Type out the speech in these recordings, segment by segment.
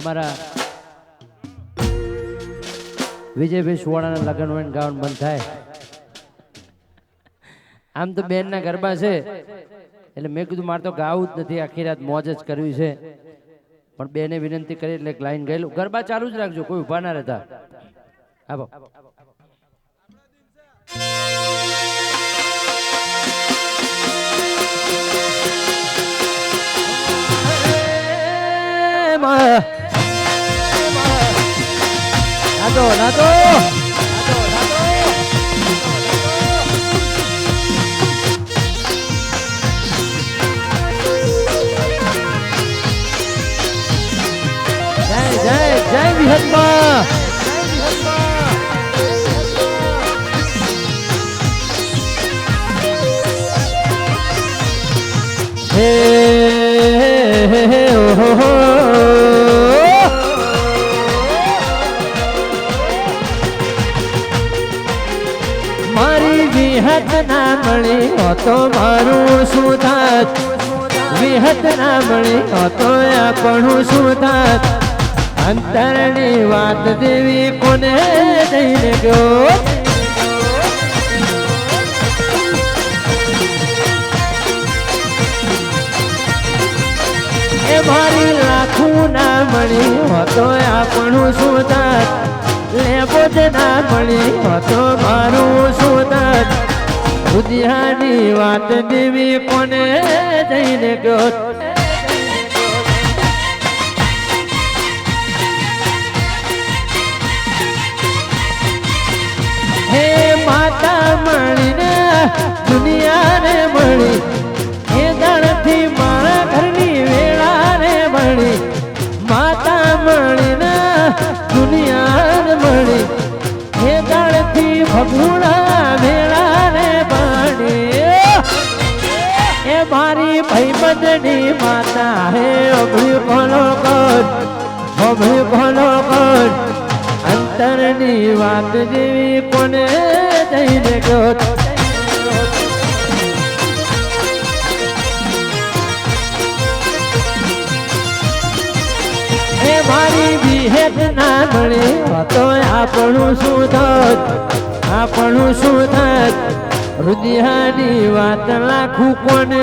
અમારા વિજયભાઈ સુવાળાના લગ્ન હોય ને બંધ થાય. આમ તો બેનના ગરબા છે. એટલે મેં કીધું મારે તો ગાવું જ નથી, આખી રાત મોજ જ કરવી છે. પણ બેને વિનંતી કરી એટલે લાઈન ગયેલું ગરબા ચાલુ જ રાખજો, કોઈ ઊભા ના રહેતા. આવો. નાતો નાતો જય જય જય વિહતમાં મળી તો મારું શું થાત વિહત ના મળી તો આપણું શું થાત અંતરની વાત દેવી કોને દઈને ગયો? મારી લાખું ના મળી હતો આપણું થાત લેબો જ ના મળી હતો મારું શું થાત વાત દેવી કોને જઈને ગયો હે માતા મળીને દુનિયાને મળી એ દાણથી મારા ઘરની વેળાને મળી, માતા મળીને દુનિયાને મળી એ દાણથી ભગુણા ભાઈબંધની માતા હે અભી ભલો કર અભી ભલો કર. અંતરની વાત જેવી કોને જઈને ગયો મારી વિહેત ના મળે તો આપણું શું થત આપણું શું થત રુદિયાની વાત લાખું કોને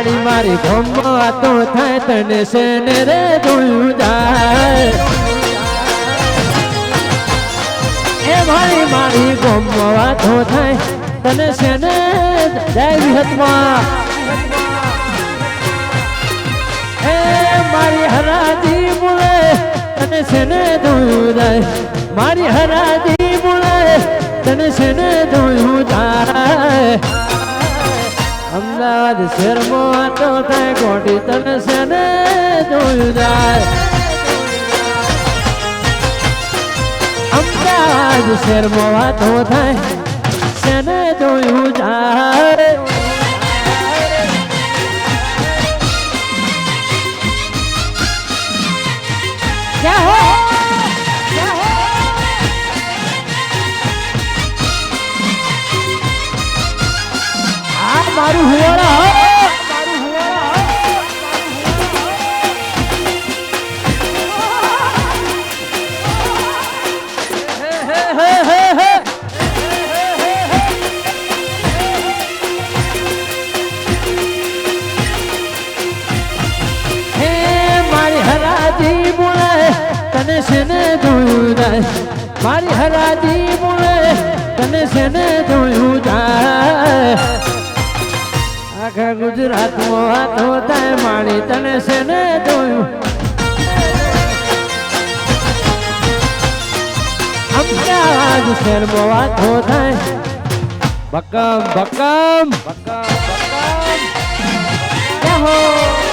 મારી મારી ભમો વાતો થાય, તને સેને રે જોયું જાય? એ મારી મારી ભમો વાતો થાય, તને સેને જય વિહતમાં? એ મારી હરાજી મુળે, તને સેને જોયું જાય? મારી હરાજી મુળે, તને સેને જાય? અમદાવાદ શહેરમાં વાતો થાય, ગોડી તને સેને જોયું જાય? અમદાવાદ શહેરમાં વાતો થાય સેને જાય જય? દારૂ હુવાળા તને છે ને જોયું મારી હરાજી મુળે તને છે ને હાથો હાથો તાય માળી તને છે ને જોયું? અમદાવાદ શહેરમો હાથો થાય. બકમ બકમ બકમ બકમ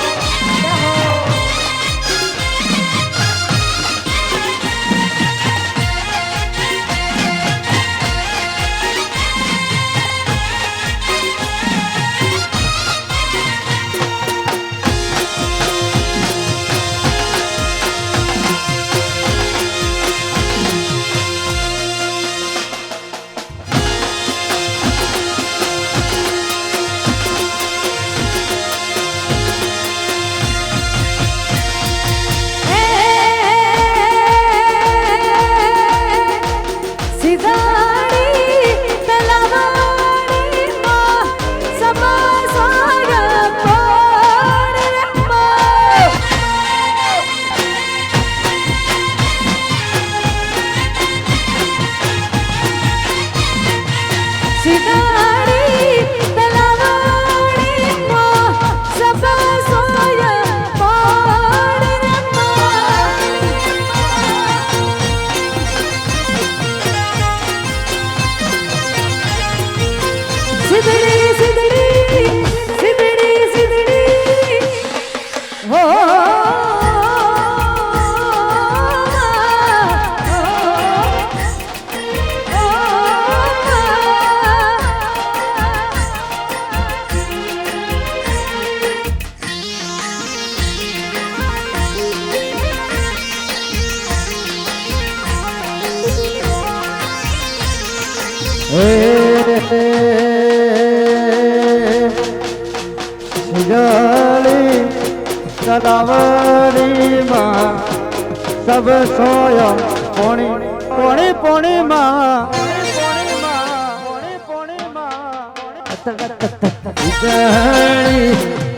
માં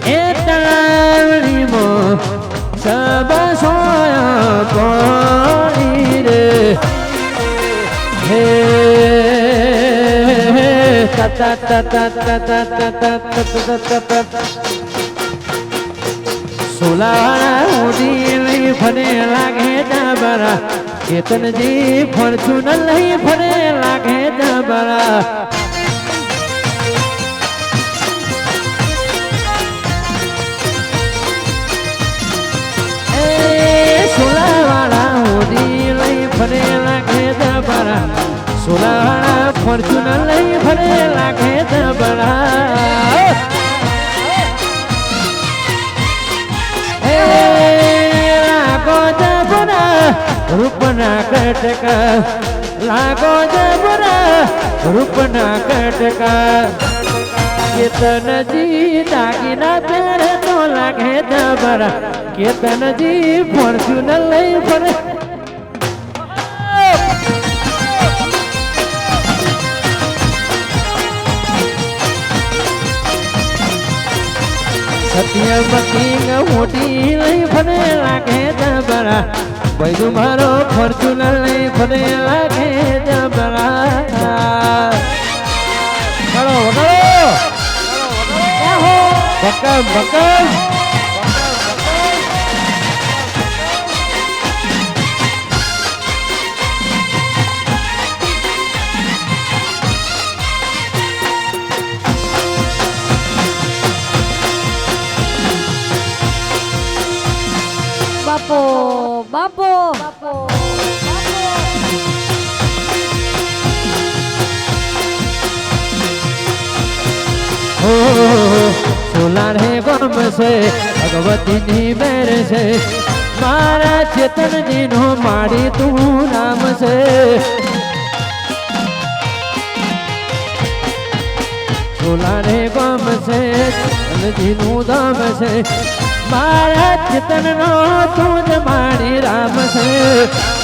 એ તળાવણી મો સબ ઉડી ફને લાગે ડાબરા કેતનજી ફોર્ચ્યુનર લઈ ફરે લાગે જબરા. કટકા લાગો જબરા, રૂપના કટકા કેતનજી દાગીના પહેરે તો લાગે જબરા. કેતનજી ફોર્ચ્યુનર લઈ ફરે. સત્યમતી મોટી લઈ ફરે, લાગે જબરા. બધું મારો ફોર્ચ્યુનર લઈ ફરે લાગે જબરા વગાડો વગાડો બકમ બકમ હે ગમ છે, ભગવતીની બેર છે. મારા ચેતનજીનો માડી તું નામ છે. સોલાર હે ગમ છે, ચેતનજીનું ધામ છે. મારા ચેતનનો તું જ માડી રામ છે.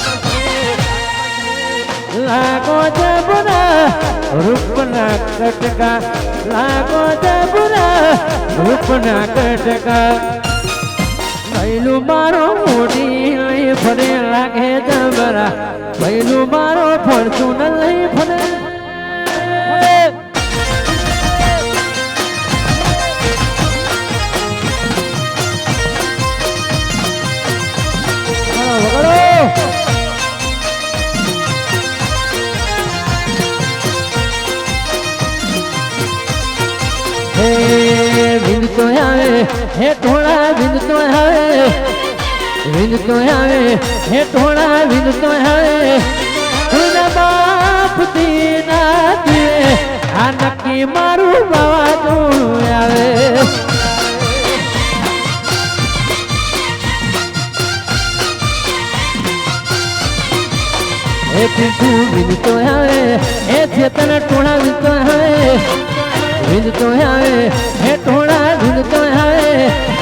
લાગો જબરા, રૂપના કટકા. લાગો જબરા, રૂપના કટકા. પહેલું મારો મોટી લઈ ફરે, લાગે જબરા. પહેલું મારો ફોર્ચ્યુનર લઈ ફરે. હે ઢોળા તો આવે. વિનતો આવે, હે ઢોળા તો આવે. બાપ દીના દે આ નક્કી મારું બાવા આવે. એ પીઠુ વિનતો આવે એ ચેતન ટોળા વિનતો આવે. વિનતો આવે એ ટોળા વિનતો આવે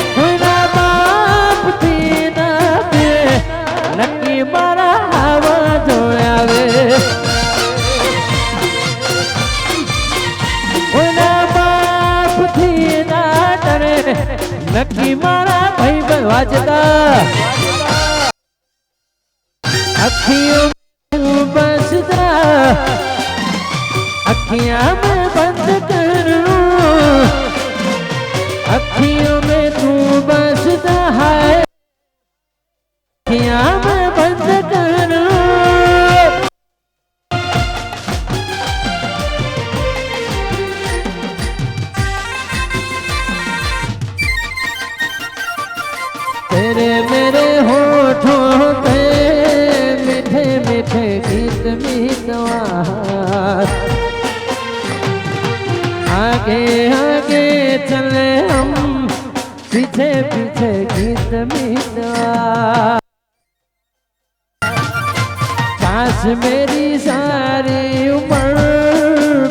આસ મેરી સારી ઉમર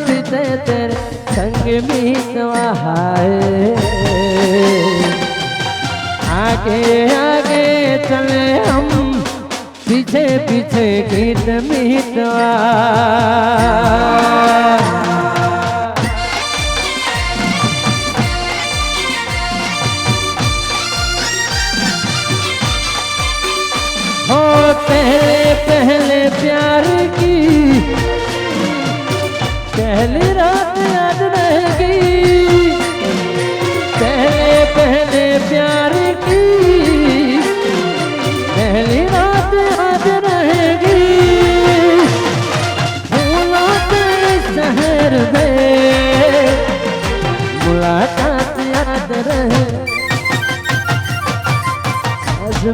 બીતે તેરે સંગ મીતવા હાય આગે આગે ચલે હમ, પીછે પીછે ગીત મીતવા.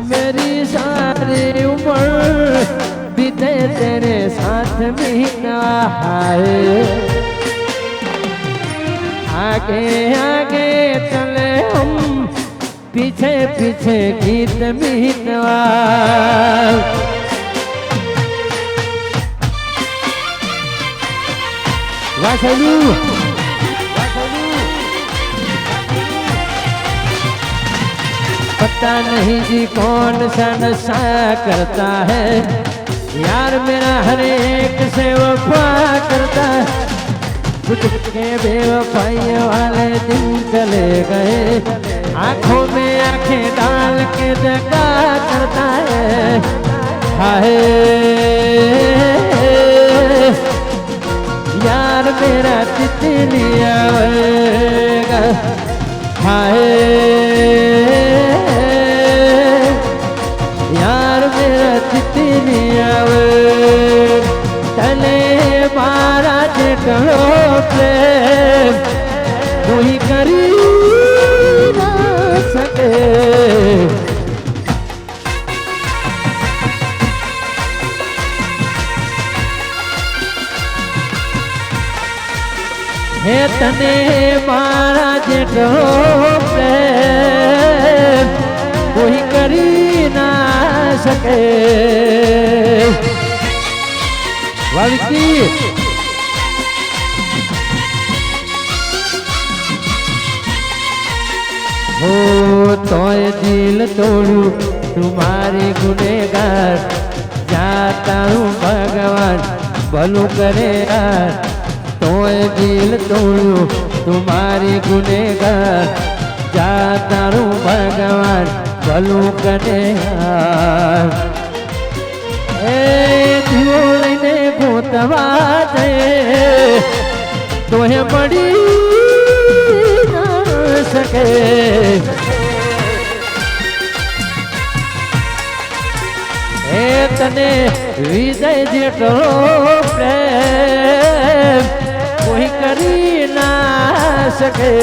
मेरी सारी उम्र बीते तेरे साथ महीना है आगे आगे चले हम पीछे पीछे गीत मीतवा वासलू पता नहीं जी कौन सा नशा करता है। यार मेरा हर एक से वफा करता है। कुछ के बेवफाई वाले दिन चले गए। आँखों में आँखें डाल के जगा करता है। हाय। यार मेरा तितलिया हाय। પ્રેમ કોઈ કરી ના શકે. હે તને મારા જેટલો પ્રેમ કોઈ કરી ના શકે. વાલકી હો, તોય દિલ તોડું તુમારી ગુનેગાર. જ્યાં તારું ભગવાન, ભલું કરે યાર. તોય દિલ તોડું તુમારી ગુનેગાર. જાતા તારું ભગવાન, ભલું કરે યાર. એ દીવો લઈને દે. તોહે પડી શકે હે તને વિજય જેટલો પ્રેમ કોઈ કરી ના શકે.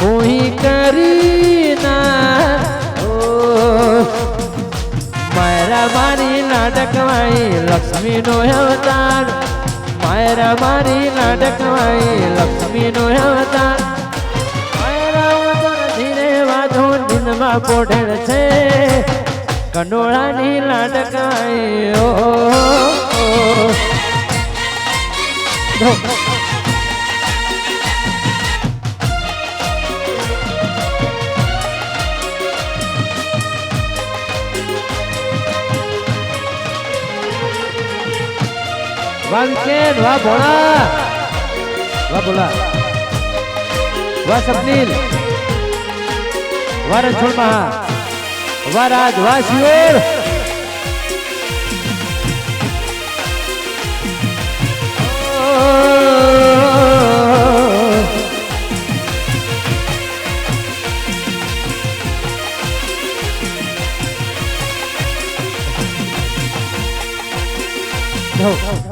કોઈ કરી ના મારા મારી નાટકવાઈ લક્ષ્મીનો અવતાર. માયરા મારી નાટકવાઈ લક્ષ્મીનો અવતાર. માયરા વતન ધીરે વાધો દિનમાં પોઢેલ છે. કંડોળાની લાડકાઈ ઓ વાહ વિકેટ વાહ ભોળા વાહ ભોળા વાહ સપનીલ વાહ રણછોડ મહા વાહ રાજ વાહ no, Oh.